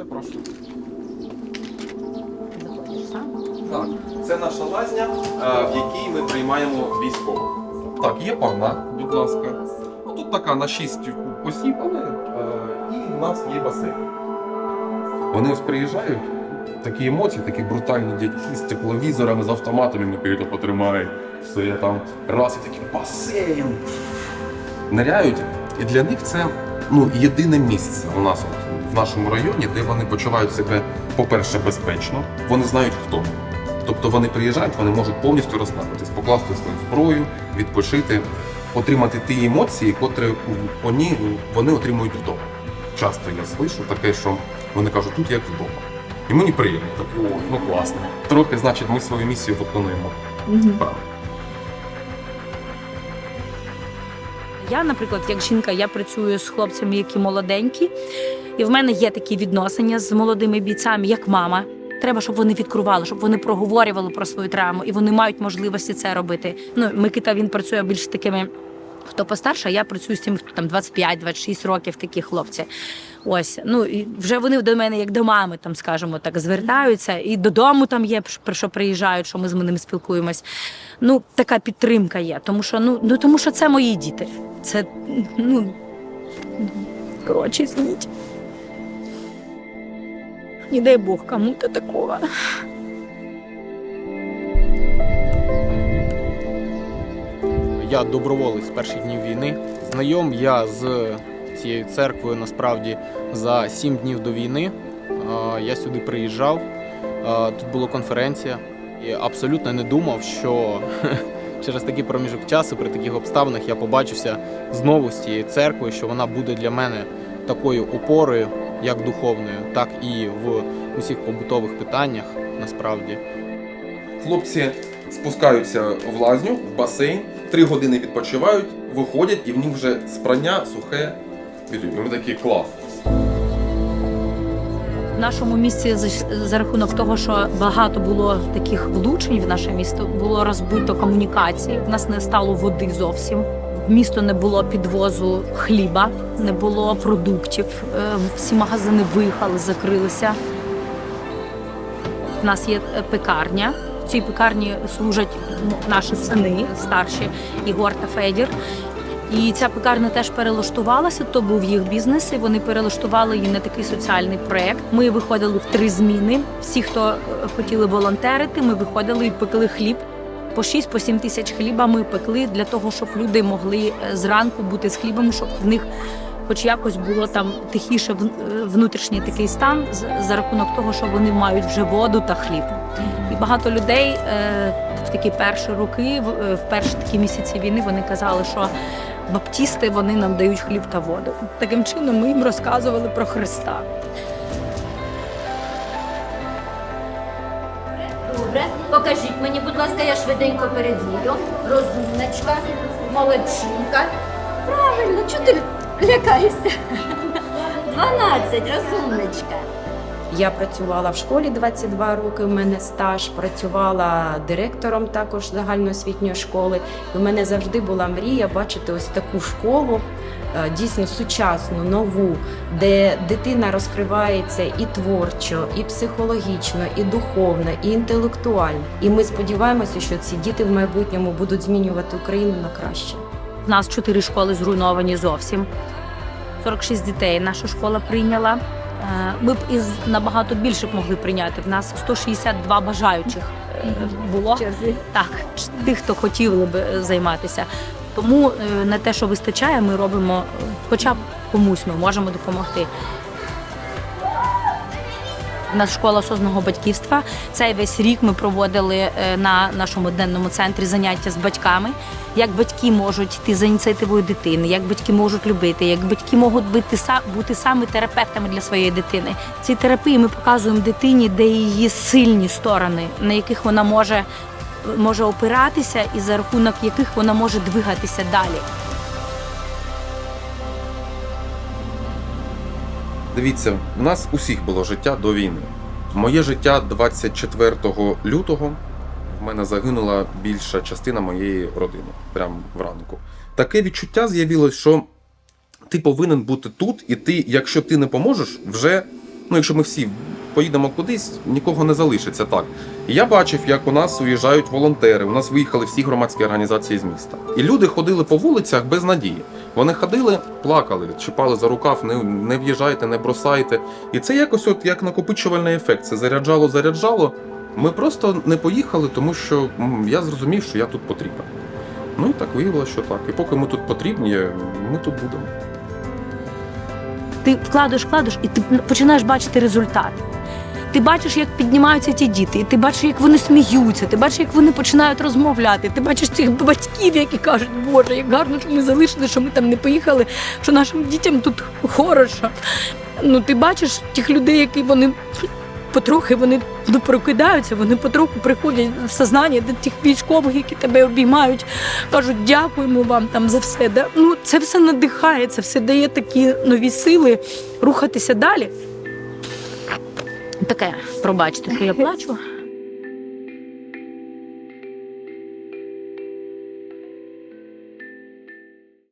все, прошу. Заходиш сам. Так, це наша лазня, е, в якій ми приймаємо військових. Так, є парна, будь ласка. Ну, тут така на 6 осіб, але е, і в нас є басейн. Вони ось приїжджають, такі емоції, такі брутальні дядьки з тепловізорами, з автоматами, не пийте, потримай. Все там раз і такий басейн. Ниряють, і для них це ну, єдине місце у нас от, в нашому районі, де вони почувають себе, по-перше, безпечно, вони знають хто. Тобто вони приїжджають, вони можуть повністю розслабитись, покласти свою зброю, відпочити, отримати ті емоції, котрі вони, вони отримують вдома. Часто я слышу таке, що вони кажуть, тут як вдома. І мені приємно, так, о, ну класно. Трохи, значить, ми свою місію виконуємо. правильно. Я, наприклад, як жінка, я працюю з хлопцями, які молоденькі, і в мене є такі відносини з молодими бійцями, як мама. Треба, щоб вони відкривали, щоб вони проговорювали про свою травму, і вони мають можливості це робити. Ну, Микита він працює більш такими, хто постарше, я працюю з тим, хто там 25-26 років, такі хлопці. Ось, ну і вже вони до мене як до мами, там скажімо так, звертаються, і додому там є про що приїжджають, що ми з ними спілкуємось. Ну, така підтримка є, тому що ну, ну тому що це мої діти. Це ну коротше, извините. Не дай Бог кому-то такого. Я доброволець з перших днів війни. Знайом я з цією церквою насправді за сім днів до війни. Я сюди приїжджав. Тут була конференція. І абсолютно не думав, що через такий проміжок часу, при таких обставинах, я побачуся знову з цією церквою, що вона буде для мене такою опорою, як духовною, так і в усіх побутових питаннях. Насправді. Хлопці спускаються в лазню, в басейн, три години відпочивають, виходять, і в них вже спрання сухе. І ми такі клас. В нашому місті за, рахунок того, що багато було таких влучень в наше місто, було розбито комунікації. В нас не стало води зовсім. Місто не було підвозу хліба, не було продуктів. Е, Всі магазини виїхали, закрилися. У нас є е, пекарня. Цій пекарні служать наші сини старші Ігор та Федір. І ця пекарня теж перелаштувалася. То був їх бізнес. і Вони перелаштували її на такий соціальний проект. Ми виходили в три зміни. Всі, хто е, хотіли волонтерити, ми виходили і пекли хліб. По 6 по 7 тисяч хліба ми пекли для того, щоб люди могли е, зранку бути з хлібом, щоб в них хоч якось було там тихіше внутрішній такий стан за рахунок того, що вони мають вже воду та хліб. І багато людей е, в такі перші роки, в, е, перші такі місяці війни, вони казали, що баптісти вони нам дають хліб та воду. Таким чином ми їм розказували про Христа. Добре, покажіть мені, будь ласка, я швиденько перевірю. Розумничка, молодчинка. Правильно, чого ти лякаєшся? 12, розумничка. Я працювала в школі 22 роки. У мене стаж працювала директором також загальноосвітньої школи. І у мене завжди була мрія бачити ось таку школу, е, дійсно сучасну, нову, де дитина розкривається і творчо, і психологічно, і духовно, і інтелектуально. І ми сподіваємося, що ці діти в майбутньому будуть змінювати Україну на краще. Нас чотири школи зруйновані зовсім. 46 дітей наша школа прийняла. Е, Ми б із набагато більше б могли прийняти. В нас 162 бажаючих е, було. Так, тих, хто хотіли б е, займатися. Тому на те, що вистачає, ми робимо, хоча б комусь ми можемо допомогти. Нас школа осознаного батьківства. Цей весь рік ми проводили е, на нашому денному центрі заняття з батьками. Як батьки можуть йти за ініціативою дитини, як батьки можуть любити, як батьки можуть бути, бути саме терапевтами для своєї дитини. В цій терапії ми показуємо дитині, де її сильні сторони, на яких вона може, може опиратися, і за рахунок яких вона може двигатися далі. Дивіться, у нас усіх було життя до війни. Моє життя 24 лютого в мене загинула більша частина моєї родини, прямо вранку. Таке відчуття з'явилось, що ти повинен бути тут, і ти, якщо ти не поможеш, вже Ну, якщо ми всі поїдемо кудись, нікого не залишиться так. Я бачив, як у нас уїжджають волонтери. У нас виїхали всі громадські організації з міста. І люди ходили по вулицях без надії. Вони ходили, плакали, чіпали за рукав, не, не в'їжджайте, не бросайте. І це якось от як накопичувальний ефект. Це заряджало, заряджало. Ми просто не поїхали, тому що я зрозумів, що я тут потрібен. Ну і так виявилося, що так. І поки ми тут потрібні, ми тут будемо. Ти вкладеш, вкладеш, і ти починаєш бачити результат. Ти бачиш, як піднімаються ті діти, і ти бачиш, як вони сміються, ти бачиш, як вони починають розмовляти. Ти бачиш цих батьків, які кажуть, Боже, як гарно, що ми залишили, що ми там не поїхали, що нашим дітям тут хорошо. Ну, ти бачиш тих людей, які вони потрохи вони ну, прокидаються, вони потроху приходять в сознання до тих військових, які тебе обіймають, кажуть, дякуємо вам там за все. Да? Ну, це все надихає, це все дає такі нові сили рухатися далі. Таке, пробачте, що я плачу.